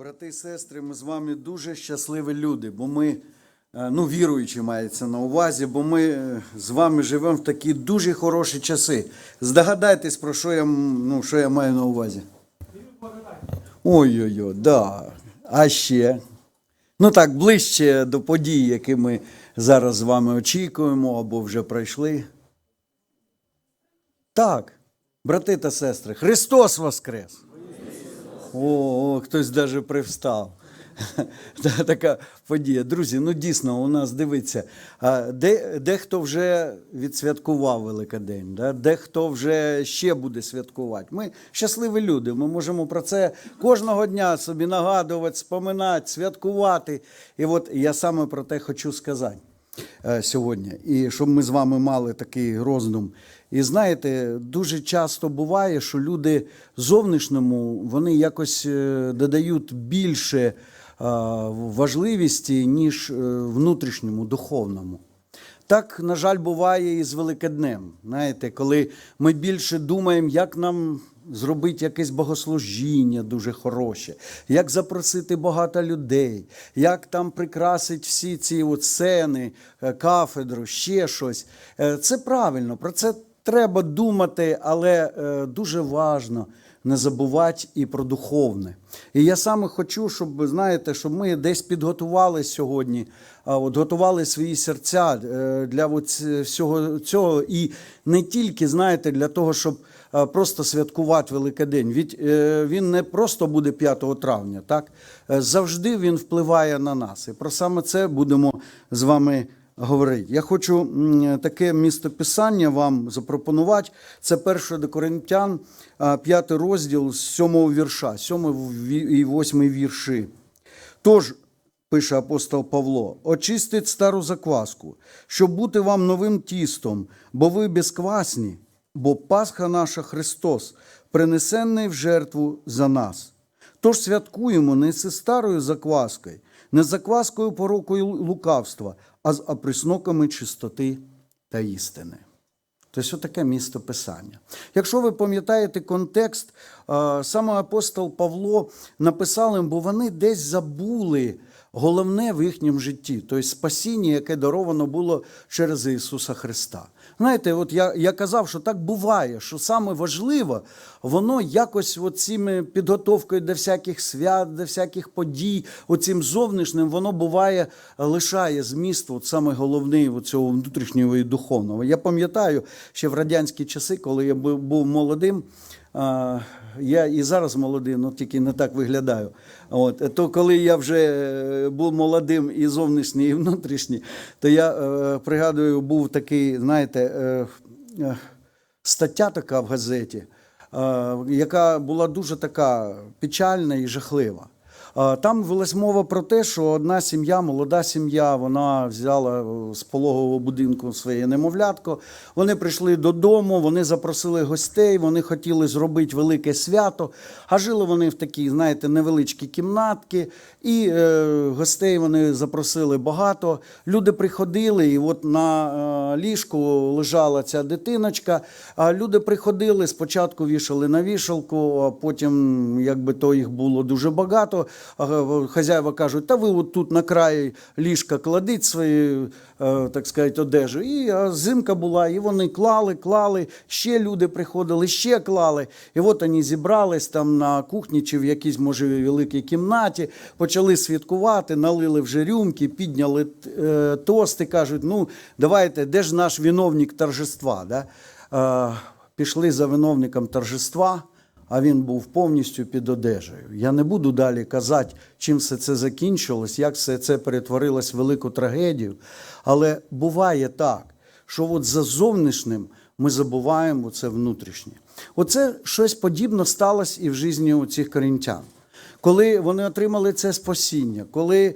Брати і сестри, ми з вами дуже щасливі люди, бо ми, е, ну, віруючі мається на увазі, бо ми е, з вами живемо в такі дуже хороші часи. Здогадайтесь, про що я, ну, що я маю на увазі. Ой-ой-ой, да. А ще. Ну так, ближче до подій, які ми зараз з вами очікуємо або вже пройшли. Так, брати та сестри, Христос Воскрес! О, хтось навіть привстав. Така подія. Друзі, ну дійсно, у нас дивиться, де, дехто вже відсвяткував Великодень, да? дехто вже ще буде святкувати. Ми щасливі люди. Ми можемо про це кожного дня собі нагадувати, споминати, святкувати. І от я саме про те хочу сказати е, сьогодні, і щоб ми з вами мали такий роздум. І знаєте, дуже часто буває, що люди зовнішньому вони якось е, додають більше е, важливості, ніж е, внутрішньому, духовному. Так, на жаль, буває і з Великоднем. Знаєте, коли ми більше думаємо, як нам зробити якесь богослужіння дуже хороше, як запросити багато людей, як там прикрасити всі ці от сцени, кафедру, ще щось. Це правильно, про це треба думати, але е, дуже важно не забувати і про духовне. І я саме хочу, щоб знаєте, щоб ми десь підготували сьогодні, от готували свої серця е, для всього цього, і не тільки знаєте, для того, щоб просто святкувати Великодень. Від е, він не просто буде 5 травня, так завжди він впливає на нас. І про саме це будемо з вами говорити. Я хочу таке містописання вам запропонувати. Це перше до Коринтян, а, п'ятий розділ з сьомого вірша, сьомий і восьмий вірші. Тож, пише апостол Павло, очистить стару закваску, щоб бути вам новим тістом, бо ви безквасні, бо Пасха наша Христос, принесений в жертву за нас. Тож святкуємо не зі старою закваскою, не закваскою порокою лукавства, а з оприсноками чистоти та істини. Тобто таке місто Писання. Якщо ви пам'ятаєте контекст, саме апостол Павло написав їм, бо вони десь забули головне в їхньому житті, тобто спасіння, яке даровано було через Ісуса Христа. Знаєте, от я, я казав, що так буває, що саме важливо, воно якось цими підготовкою до всяких свят, до всяких подій, оцим зовнішнім, воно буває, лишає зміст, от саме головний от цього внутрішнього і духовного. Я пам'ятаю ще в радянські часи, коли я був молодим. Я і зараз молодий, але тільки не так виглядаю. От, то коли я вже е, був молодим і зовнішній, і внутрішній, то я е, пригадую, був такий, знаєте, е, е, стаття така в газеті, е, яка була дуже така печальна і жахлива. Е, Там велась мова про те, що одна сім'я, молода сім'я, вона взяла е, з пологового будинку своє немовлятко. Вони прийшли додому, вони запросили гостей, вони хотіли зробити велике свято. А жили вони в такій, знаєте, невеличкій кімнатці, і е, гостей вони запросили багато. Люди приходили, і от на е, ліжку лежала ця дитиночка. А люди приходили, спочатку вішали на вішалку, а потім, якби то їх було дуже багато. Е, Хазяїва кажуть, та ви от тут на краї ліжка кладіть свої, е, так сказати, одежу. І зимка була, і вони клали, клали, ще люди приходили, ще клали. І от вони зібрались там на кухні чи в якійсь, може, великій кімнаті, почали святкувати, налили вже рюмки, підняли е, тости, кажуть, ну давайте, де ж наш виновник торжества? Да? Пішли за виновником торжества, а він був повністю під одежею. Я не буду далі казати, чим все це закінчилось, як все це перетворилось в велику трагедію. Але буває так, що от за зовнішнім ми забуваємо це внутрішнє. Оце щось подібне сталося і в житті цих корінтян. Коли вони отримали це спасіння, коли е,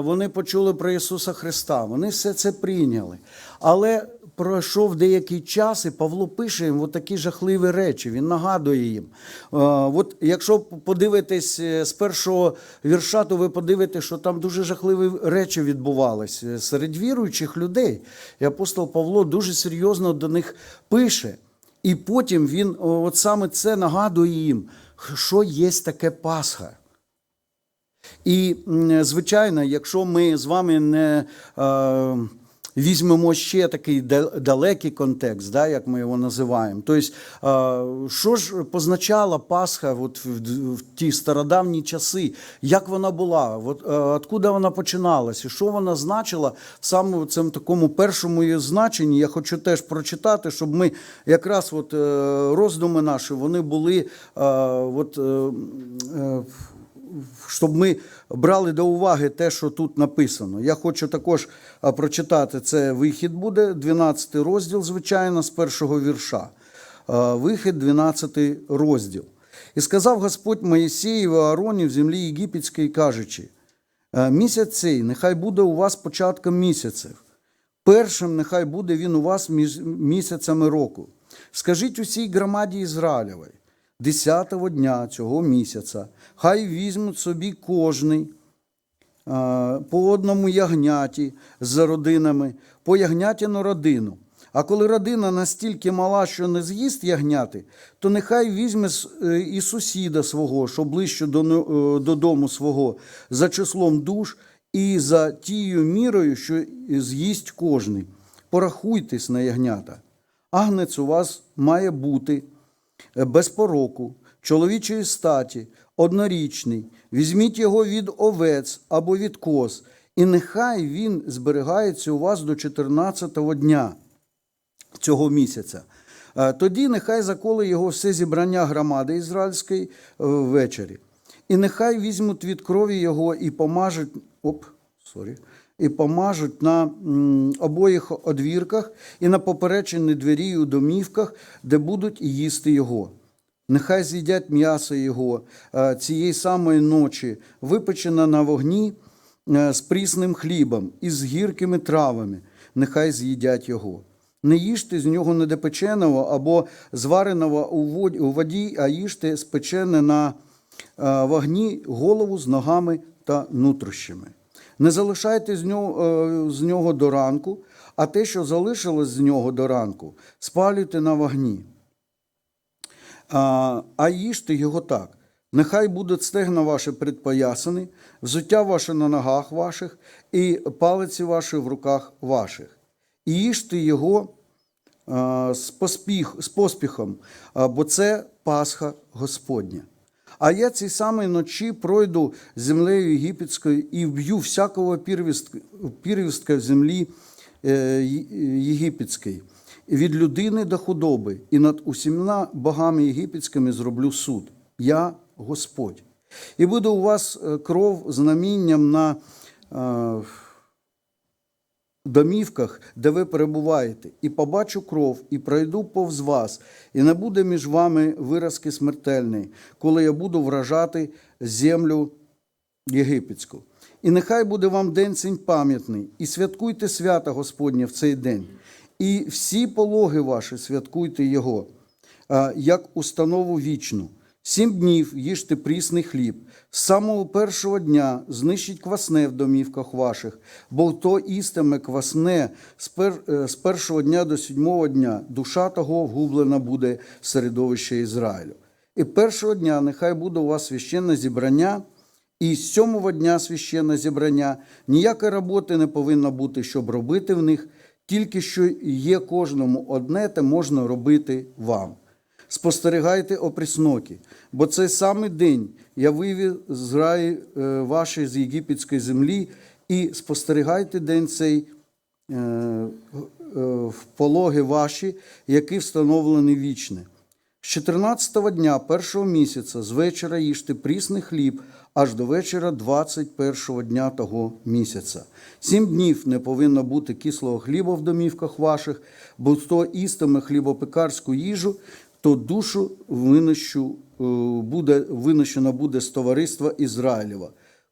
вони почули про Ісуса Христа, вони все це прийняли. Але пройшов деякий час, і Павло пише їм от такі жахливі речі. Він нагадує їм. Е, от якщо подивитись е, з першого вірша, то ви подивитесь, що там дуже жахливі речі відбувалися серед віруючих людей. І апостол Павло дуже серйозно до них пише. І потім він от саме це нагадує їм, що є таке Пасха. І, звичайно, якщо ми з вами не е, візьмемо ще такий далекий контекст, да, як ми його називаємо, тобто, що ж позначала Пасха от в, ті стародавні часи, як вона була, от, е, откуда вона починалася, що вона значила в цьому такому першому її значенні, я хочу теж прочитати, щоб ми якраз от, е, роздуми наші, вони були е, от, щоб ми брали до уваги те, що тут написано. Я хочу також прочитати це вихід буде, 12 розділ, звичайно, з першого вірша. Вихід, 12 розділ. І сказав Господь Моїсеєві Аароні в землі єгипетській, кажучи: «Е, місяць цей нехай буде у вас початком місяців. Першим нехай буде він у вас місяцями року. Скажіть усій громаді Ізраїлевій, десятого дня цього місяця, хай візьмуть собі кожний по одному ягняті з родинами, по ягняті родину. А коли родина настільки мала, що не з'їсть ягняти, то нехай візьме е, і сусіда свого, що ближче е, додому свого, за числом душ і за тією мірою, що з'їсть кожний. Порахуйтесь на ягнята. Агнець у вас має бути без пороку, чоловічої статі, однорічний. Візьміть його від овець або від коз, і нехай він зберігається у вас до 14-го дня цього місяця. Е, Тоді нехай заколе його все зібрання громади ізраїльської е, ввечері. І нехай візьмуть від крові його і помажуть, оп, сорі, і помажуть на обоїх одвірках і на поперечині двері у домівках, де будуть їсти його. Нехай з'їдять м'ясо його е, цієї самої ночі, випечене на вогні е, з прісним хлібом і з гіркими травами. Нехай з'їдять його. Не їжте з нього недопеченого або звареного у воді, а їжте спечене на е, вогні голову з ногами та нутрощами. Не залишайте з нього, е, з нього до ранку, а те, що залишилось з нього до ранку, спалюйте на вогні. А, а їжте його так. Нехай будуть стегна ваші предпоясані, взуття ваше на ногах ваших, і палиці ваші в руках ваших. І їжте його а, з, поспіх, з поспіхом, а, бо це Пасха Господня. А я цій самій ночі пройду землею єгипетською і вб'ю всякого пірвістка, пірвістка землі е, Є- єгипетській, від людини до худоби, і над усіма богами єгипетськими зроблю суд. Я Господь. І буде у вас е, кров знамінням на е, домівках, де ви перебуваєте, і побачу кров, і пройду повз вас, і не буде між вами виразки смертельної, коли я буду вражати землю єгипетську. І нехай буде вам день цей пам'ятний, і святкуйте свята Господнє в цей день, і всі пологи ваші святкуйте Його, як установу вічну. Сім днів їжте прісний хліб. З самого першого дня знищіть квасне в домівках ваших, бо хто істиме квасне е, з першого дня до сьомого дня, душа того вгублена буде в середовище Ізраїлю. І першого дня нехай буде у вас священне зібрання, і з сьомого дня священне зібрання. Ніякої роботи не повинно бути, щоб робити в них, тільки що є кожному одне, те можна робити вам. Спостерігайте опрісноки, бо цей самий день я вивів з раї е, вашої з єгипетської землі, і спостерігайте день цей е, е, в пологи ваші, які встановлені вічне. З 14-го дня першого місяця з вечора їжте прісний хліб аж до вечора 21-го дня того місяця. Сім днів не повинно бути кислого хліба в домівках ваших, бо хто істиме хлібопекарську їжу, то душу винищу, е, буде, винищено буде з товариства Ізраїлєва.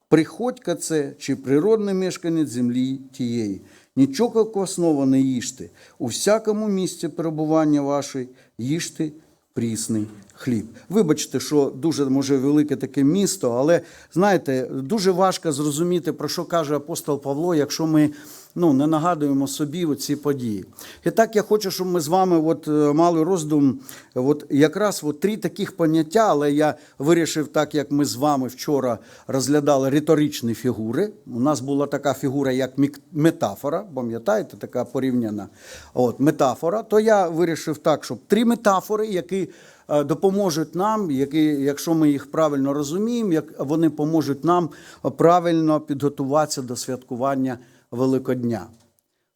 Приходька це чи природний мешканець землі тієї. Нічого квасного не їжте. У всякому місці перебування вашої їжте прісний хліб. Вибачте, що дуже може велике таке місто, але знаєте, дуже важко зрозуміти, про що каже апостол Павло, якщо ми ну, не нагадуємо собі ці події. І так я хочу, щоб ми з вами от, е, мали роздум от, якраз от, три таких поняття, але я вирішив, так як ми з вами вчора розглядали риторичні фігури. У нас була така фігура, як метафора, пам'ятаєте, така порівняна от, метафора, то я вирішив так, щоб три метафори, які е, допоможуть нам, які, якщо ми їх правильно розуміємо, як вони поможуть нам правильно підготуватися до святкування Великодня.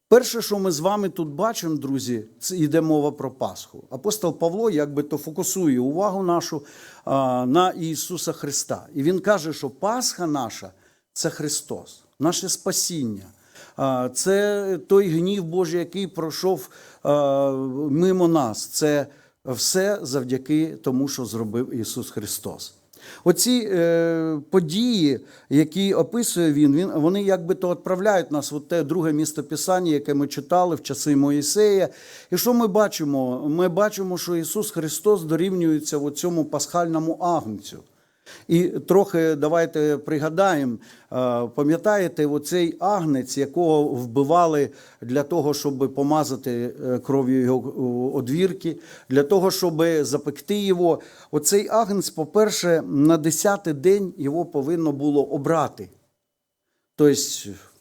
Перше, що ми з вами тут бачимо, друзі, це йде мова про Пасху. Апостол Павло якби то фокусує увагу нашу а, на Ісуса Христа. І він каже, що Пасха наша це Христос, наше спасіння. А, Це той гнів Божий, який пройшов а, мимо нас. Це все завдяки тому, що зробив Ісус Христос. Оці е, події, які описує він, він, вони якби то відправляють нас в те друге місто Писання, яке ми читали в часи Моїсея. І що ми бачимо? Ми бачимо, що Ісус Христос дорівнюється в цьому пасхальному агнцю. І трохи давайте пригадаємо, е, пам'ятаєте, оцей агнець, якого вбивали для того, щоб помазати е, кров'ю його одвірки, для того, щоб запекти його. Оцей агнець, по-перше, на 10-й день його повинно було обрати. Тобто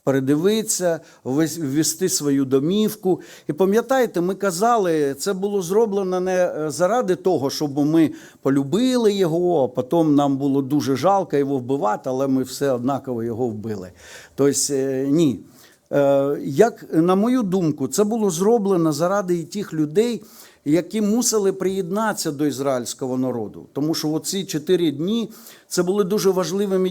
передивитися, ввести свою домівку. І пам'ятаєте, ми казали, це було зроблено не е, заради того, щоб ми полюбили його, а потім нам було дуже жалко його вбивати, але ми все однаково його вбили. Тобто, ні. Е, Як, на мою думку, це було зроблено заради і тих людей, які мусили приєднатися до ізраїльського народу. Тому що оці чотири дні це були дуже важливими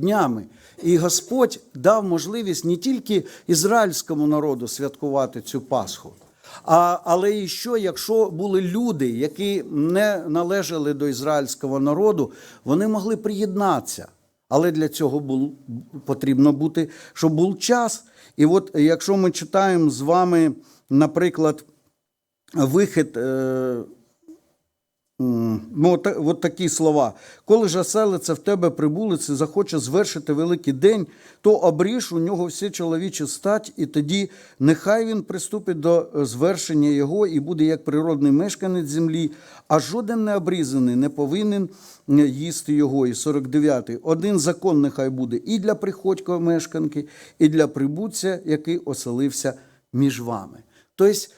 днями. І Господь дав можливість не тільки ізраїльському народу святкувати цю Пасху, а, але і що, якщо були люди, які не належали до ізраїльського народу, вони могли приєднатися. Але для цього був, потрібно бути, щоб був час. І от якщо ми читаємо з вами, наприклад, вихід. Е, Ну, от, от такі слова. Коли ж оселиться в тебе прибулець і захоче звершити великий день, то обріж у нього всі чоловічі стать, і тоді нехай він приступить до звершення його і буде як природний мешканець землі, а жоден необрізаний не повинен їсти його. І 49-й. Один закон нехай буде і для приходького мешканки, і для прибутця, який оселився між вами. Тобто,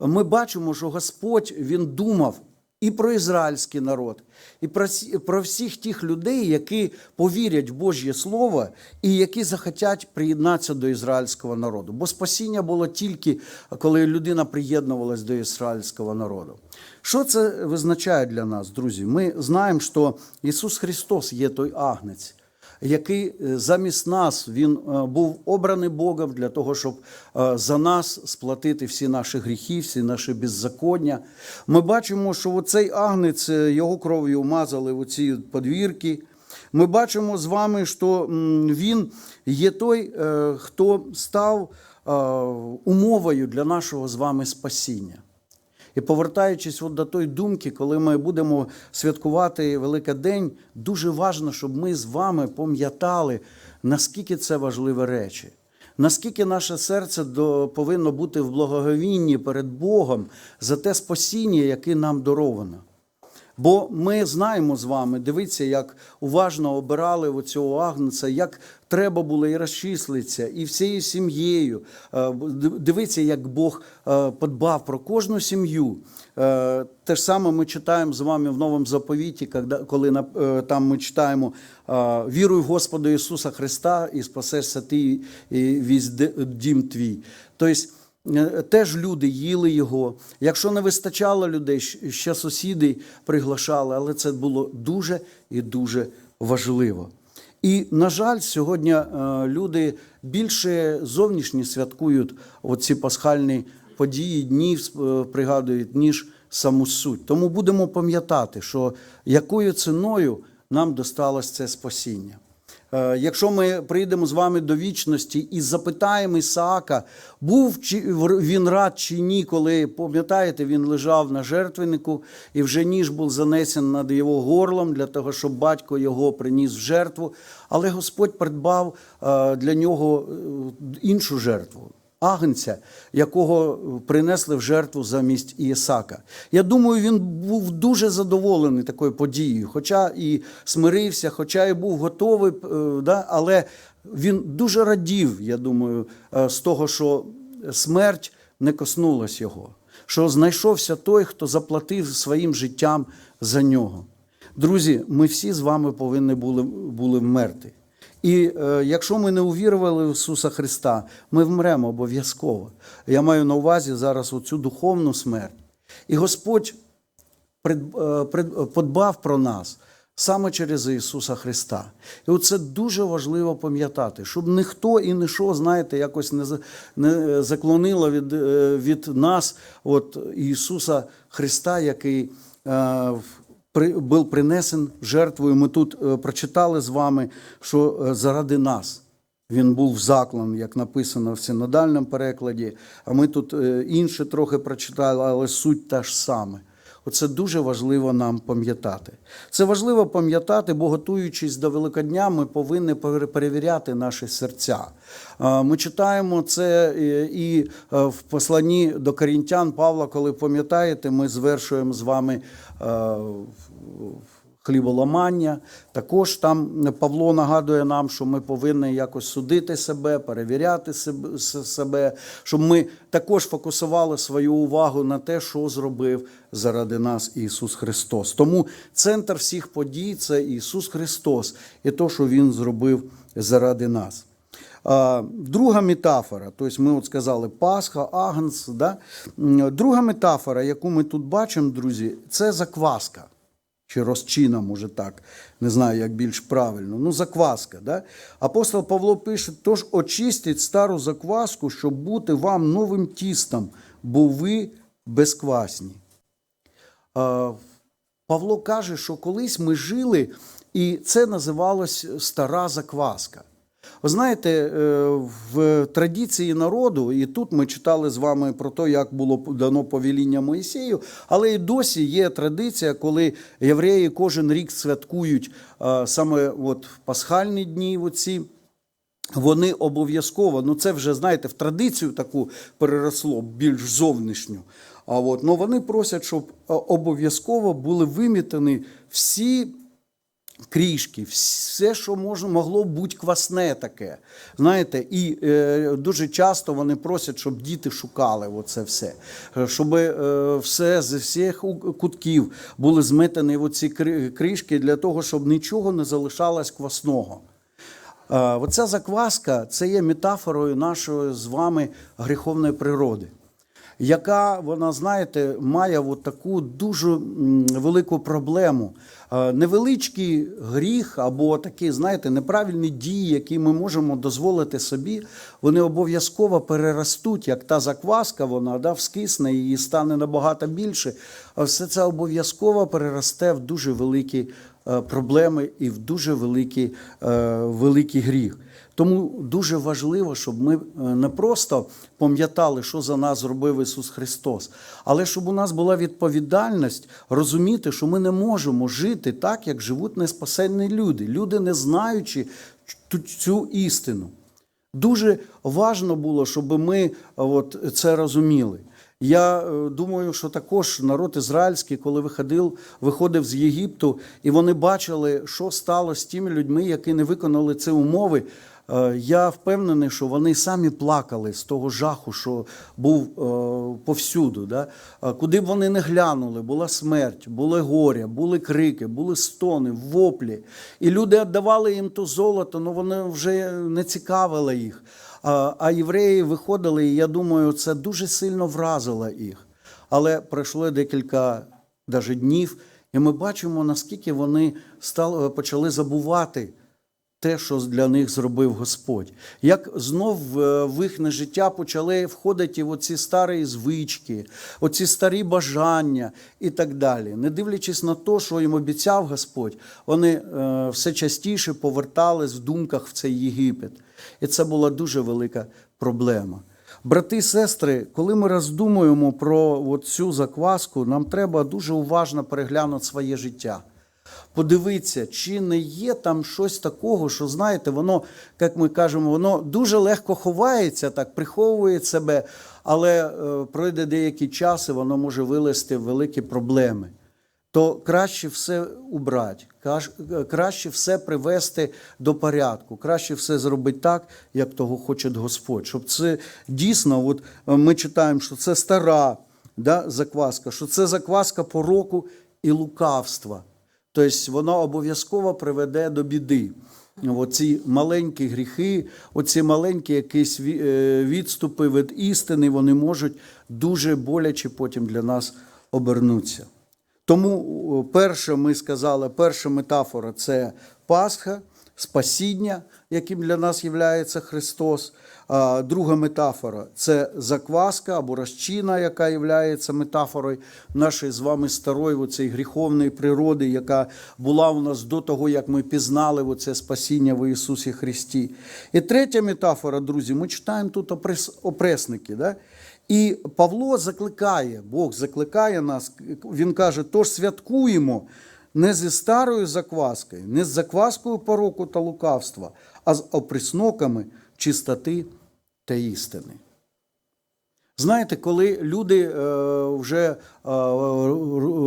ми бачимо, що Господь він думав і про ізраїльський народ, і про, про всіх тих людей, які повірять в Божє Слово і які захотять приєднатися до ізраїльського народу. Бо спасіння було тільки коли людина приєднувалась до ізраїльського народу. Що це визначає для нас, друзі? Ми знаємо, що Ісус Христос є той агнець який е, замість нас він е, був обраний Богом для того, щоб е, за нас сплатити всі наші гріхи, всі наші беззаконня. Ми бачимо, що оцей агнець його кров'ю мазали в оці подвірки. Ми бачимо з вами, що він є той, хто став умовою для нашого з вами спасіння. І повертаючись от до тої думки, коли ми будемо святкувати Великдень, дуже важливо, щоб ми з вами пам'ятали, наскільки це важливі речі, наскільки наше серце повинно бути в благоговінні перед Богом за те спасіння, яке нам даровано. Бо ми знаємо з вами, дивіться, як уважно обирали оцього агнця, як треба було і розчислитися, і всією сім'єю. Е, Дивіться, як Бог е, подбав про кожну сім'ю. Е, Те ж саме ми читаємо з вами в Новому заповіті, коли- там ми читаємо «Віруй в Господа Ісуса Христа і спасешся ти і весь дім твій. Тобто, Теж люди їли його. Якщо не вистачало людей, ще сусіди приглашали, але це було дуже і дуже важливо. І, на жаль, сьогодні е, люди більше зовнішні святкують оці пасхальні події, дні е, пригадують, ніж саму суть. Тому будемо пам'ятати, що якою ціною нам досталось це спасіння. Е, Якщо ми прийдемо з вами до вічності і запитаємо Ісаака, був чи він рад чи ні, коли пам'ятаєте, він лежав на жертвеннику, і вже ніж був занесен над його горлом для того, щоб батько його приніс в жертву. Але Господь придбав е, для нього е, іншу жертву. Агнця, якого принесли в жертву замість Ісака. Я думаю, він був дуже задоволений такою подією, хоча і смирився, хоча і був готовий, е, да, але він дуже радів, я думаю, е, з того, що смерть не коснулась його, що знайшовся той, хто заплатив своїм життям за нього. Друзі, ми всі з вами повинні були, були вмерти. І е, якщо ми не увірували в Ісуса Христа, ми вмремо обов'язково. Я маю на увазі зараз оцю духовну смерть. І Господь пред, е, пред, подбав про нас саме через Ісуса Христа. І оце дуже важливо пам'ятати, щоб ніхто і ніщо, знаєте, якось не, не заклонило від, е, від нас от, Ісуса Христа, який е, був принесен жертвою. Ми тут е, прочитали з вами, що е, заради нас. Він був заклан, як написано в синодальному перекладі. А ми тут е, інше трохи прочитали, але суть та ж саме. Оце дуже важливо нам пам'ятати. Це важливо пам'ятати, бо готуючись до Великодня, ми повинні пере- перевіряти наші серця. Ми читаємо це е, і е, в посланні до корінтян Павла, коли пам'ятаєте, ми звершуємо з вами е, хліболамання. Також там Павло нагадує нам, що ми повинні якось судити себе, перевіряти себе- щоб ми також фокусували свою увагу на те, що зробив заради нас Ісус Христос. Тому центр всіх подій це Ісус Христос і те, що Він зробив заради нас. Друга метафора, тобто ми от сказали Пасха, Агнц. Да? Друга метафора, яку ми тут бачимо, друзі, це закваска. Чи розчина, може так, не знаю, як більш правильно. Ну, закваска. Да? Апостол Павло пише: тож очистіть стару закваску, щоб бути вам новим тістом, бо ви безквасні. Павло каже, що колись ми жили, і це називалось стара закваска. Ви знаєте, е, в традиції народу, і тут ми читали з вами про те, як було дано повеління Моїсею, але і досі є традиція, коли євреї кожен рік святкують саме от пасхальні дні. Оці, вони обов'язково, ну це вже знаєте, в традицію таку переросло більш зовнішню. А от, ну вони просять, щоб обов'язково були вимітані всі крішки, все, що можна, могло бути квасне таке. Знаєте, і е, дуже часто вони просять, щоб діти шукали оце все, Е, щоб е, все з всіх кутків були зметені оці кри- кришки для того, щоб нічого не залишалось квасного. Е, Оця закваска це є метафорою нашої з вами гріховної природи, яка, вона, знаєте, має от таку дуже велику проблему. Е, Невеличкий гріх або такі, знаєте, неправильні дії, які ми можемо дозволити собі, вони обов'язково переростуть, як та закваска, вона да, вскисне і стане набагато більше. А все це обов'язково переросте в дуже великі е, проблеми і в дуже великий, е, великий гріх. Тому дуже важливо, щоб ми е, не просто пам'ятали, що за нас зробив Ісус Христос, але щоб у нас була відповідальність розуміти, що ми не можемо жити так, як живуть неспасенні люди, люди, не знаючи цю- істину. Дуже важно було, щоб ми от, це розуміли. Я е, думаю, що також народ ізраїльський, коли виходив, виходив з Єгипту, і вони бачили, що стало з тими людьми, які не виконали ці умови. Е, Я впевнений, що вони самі плакали з того жаху, що був е, повсюду. Да? Е, Куди б вони не глянули, була смерть, були горя, були крики, були стони, воплі. І люди віддавали їм то золото, але вони вже не цікавило їх. А, а євреї виходили, і я думаю, це дуже сильно вразило їх. Але пройшло декілька даже днів, і ми бачимо, наскільки вони стали, почали забувати те, що для них зробив Господь. Як знов е, в їхнє життя почали входити оці старі звички, оці старі бажання і так далі. Не дивлячись на те, що їм обіцяв Господь, вони е, все частіше повертались в думках в цей Єгипет. І це була дуже велика проблема. Брати і сестри, коли ми роздумуємо про цю закваску, нам треба дуже уважно переглянути своє життя подивитися, чи не є там щось такого, що знаєте, воно, як ми кажемо, воно дуже легко ховається, так приховує себе, але е, пройде деякий час, і воно може вилезти в великі проблеми. То краще все убрати, краще все привести до порядку, краще все зробити так, як того хоче Господь. Щоб це дійсно, от е, ми читаємо, що це стара да, закваска, що це закваска пороку і лукавства. Тобто воно обов'язково приведе до біди. Оці маленькі гріхи, оці маленькі якісь е, відступи від істини, вони можуть дуже боляче потім для нас обернутися. Тому перше, ми сказали, перша метафора це Пасха, спасіння, яким для нас є Христос. Друга метафора це закваска або розчина, яка є метафорою нашої з вами старої оцеї гріховної природи, яка була у нас до того, як ми пізнали оце спасіння в Ісусі Христі. І третя метафора, друзі, ми читаємо тут опрес, опресники. Да? І Павло закликає, Бог закликає нас, він каже: тож святкуємо не зі старою закваскою, не з закваскою пороку та лукавства, а з оприсноками чистоти та істини. Знаєте, коли люди е, вже е,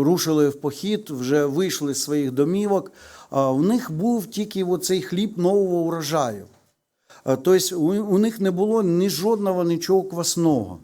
рушили в похід, вже вийшли з своїх домівок, е, в них був тільки оцей хліб нового урожаю. Тобто у них не було ні жодного нічого квасного.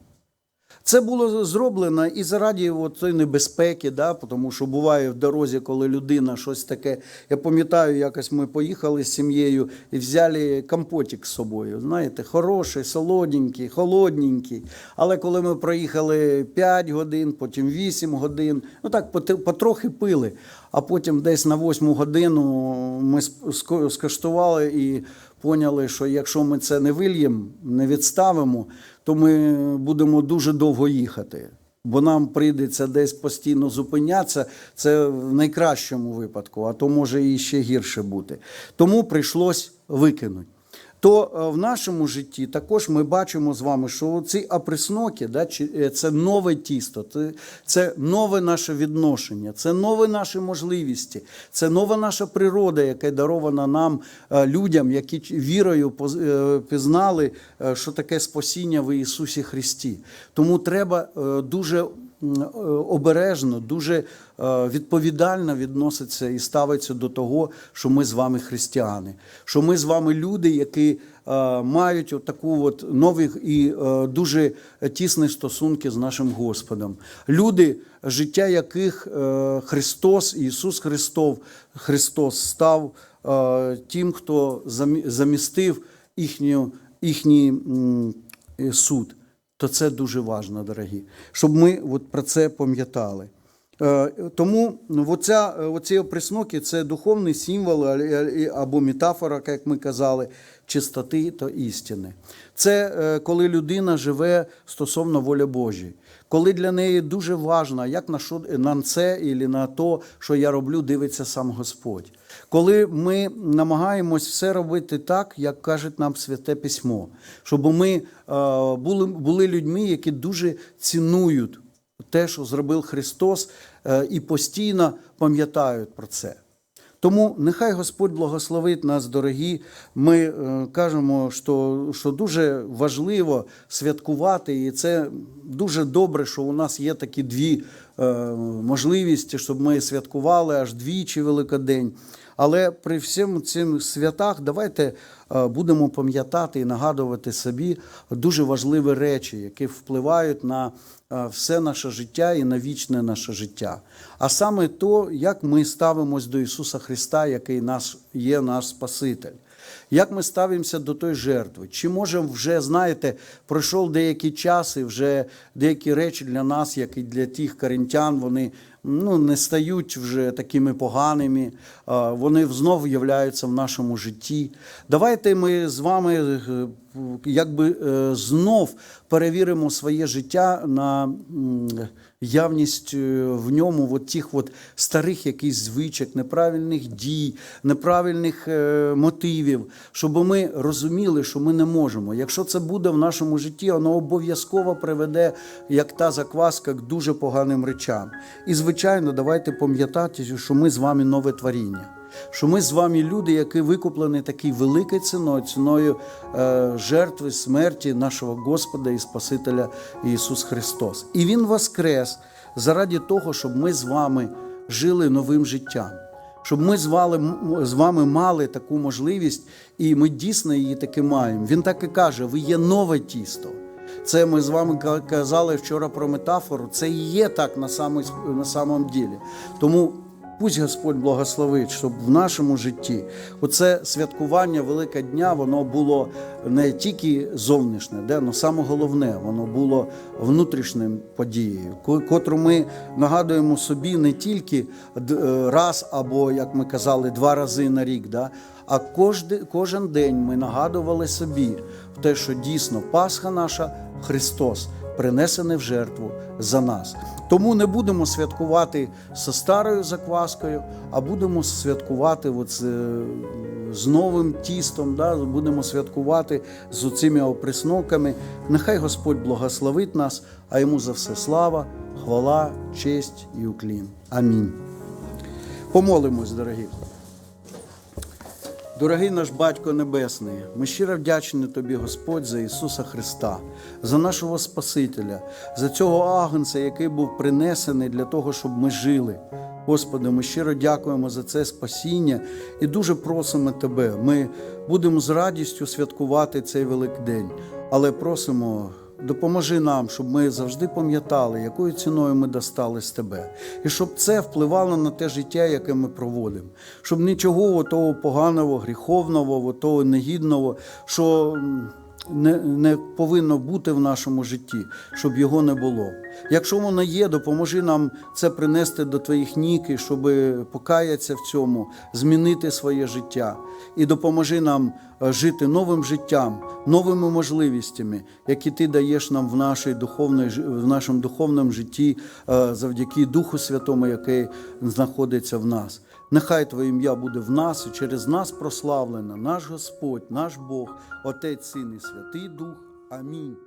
Це було зроблено і заради цієї небезпеки, да, тому що буває в дорозі, коли людина щось таке. Я пам'ятаю, якось ми поїхали з сім'єю і взяли компотик з собою. Знаєте, хороший, солоденький, холодненький. Але коли ми проїхали 5 годин, потім 8 годин, ну так потрохи пили. А потім десь на 8 годину ми ск- ск- і поняли, що якщо ми це не вильємо, не відставимо, то ми будемо дуже довго їхати. Бо нам прийдеться десь постійно зупинятися, це в найкращому випадку, а то може і ще гірше бути. Тому прийшлось викинути. То е, в нашому житті також ми бачимо з вами, що ці апресноки, да, е, це нове тісто, це, нове наше відношення, це нові наші можливості, це нова наша природа, яка дарована нам, е, людям, які вірою пізнали, що таке спасіння в Ісусі Христі. Тому треба дуже обережно, дуже е, відповідально відноситься і ставиться до того, що ми з вами християни, що ми з вами люди, які е, мають таку от нові і е, дуже тісні стосунки з нашим Господом. Люди, життя яких е, Христос, Ісус Христов, Христос став е, тим, хто замі- замістив їхню, їхній е, суд то це дуже важливо, дорогі, щоб ми от про це пам'ятали. Е, Тому ну, оця, оці опресноки це духовний символ або метафора, як ми казали, чистоти та істини. Це е, коли людина живе стосовно волі Божої. Коли для неї дуже важливо, як на, що, на це і на то, що я роблю, дивиться сам Господь. Коли ми намагаємось все робити так, як каже нам Святе Письмо, щоб ми е, були, були людьми, які дуже цінують те, що зробив Христос, е, і постійно пам'ятають про це. Тому нехай Господь благословить нас, дорогі. Ми е, кажемо, що, що дуже важливо святкувати, і це дуже добре, що у нас є такі дві е, можливості, щоб ми святкували аж двічі Великодень. Але при всьому цим святах давайте е, будемо пам'ятати і нагадувати собі дуже важливі речі, які впливають на е, все наше життя і на вічне наше життя. А саме то, як ми ставимось до Ісуса Христа, який наш, є наш Спаситель. Як ми ставимося до тої жертви? Чи можемо вже, знаєте, пройшов деякий час, і вже деякі речі для нас, як і для тих коринтян, вони ну, не стають вже такими поганими, вони знов являються в нашому житті. Давайте ми з вами е, якби е, знов перевіримо своє життя на явність е, в ньому от тих от старих якихось звичок, неправильних дій, неправильних е, мотивів, щоб ми розуміли, що ми не можемо. Якщо це буде в нашому житті, воно обов'язково приведе, як та закваска, к дуже поганим речам. І, звичайно, давайте пам'ятати, що ми з вами нове творіння. Що ми з вами люди, які викуплені такою великою ціною, ціною е, жертви смерті нашого Господа і Спасителя Ісус Христос. І Він воскрес заради того, щоб ми з вами жили новим життям. Щоб ми з вами, мали таку можливість, і ми дійсно її таки маємо. Він так і каже: ви є нове тісто. Це ми з вами казали вчора про метафору. Це і є так на, самий, на самом ділі. Тому пусть Господь благословить, щоб в нашому житті оце святкування Велика Дня, воно було не тільки зовнішнє, де, але саме головне, воно було внутрішнім подією, котру ми нагадуємо собі не тільки е, раз або, як ми казали, два рази на рік. Да? А кожен, день ми нагадували собі те, що дійсно Пасха наша Христос принесений в жертву за нас. Тому не будемо святкувати зі старою закваскою, а будемо святкувати от з, новим тістом, да? будемо святкувати з цими оприсноками. Нехай Господь благословить нас, а йому за все слава, хвала, честь і уклін. Амінь. Помолимось, дорогі. Дорогий наш Батько Небесний, ми щиро вдячні Тобі, Господь, за Ісуса Христа, за нашого Спасителя, за цього агнця, який був принесений для того, щоб ми жили. Господи, ми щиро дякуємо за це спасіння і дуже просимо Тебе. Ми будемо з радістю святкувати цей Великдень, але просимо. Допоможи нам, щоб ми завжди пам'ятали, якою ціною ми достали з тебе, і щоб це впливало на те життя, яке ми проводимо, щоб нічого того поганого, гріховного, того негідного, що не, не повинно бути в нашому житті, щоб його не було. Якщо воно є, допоможи нам це принести до твоїх ніг, щоб покаятися в цьому, змінити своє життя. І допоможи нам е, жити новим життям, новими можливостями, які ти даєш нам в, нашій духовній, в нашому духовному житті е, завдяки Духу Святому, який знаходиться в нас. Нехай Твоє ім'я буде в нас і через нас прославлено, наш Господь, наш Бог, Отець, Син і Святий Дух. Амінь.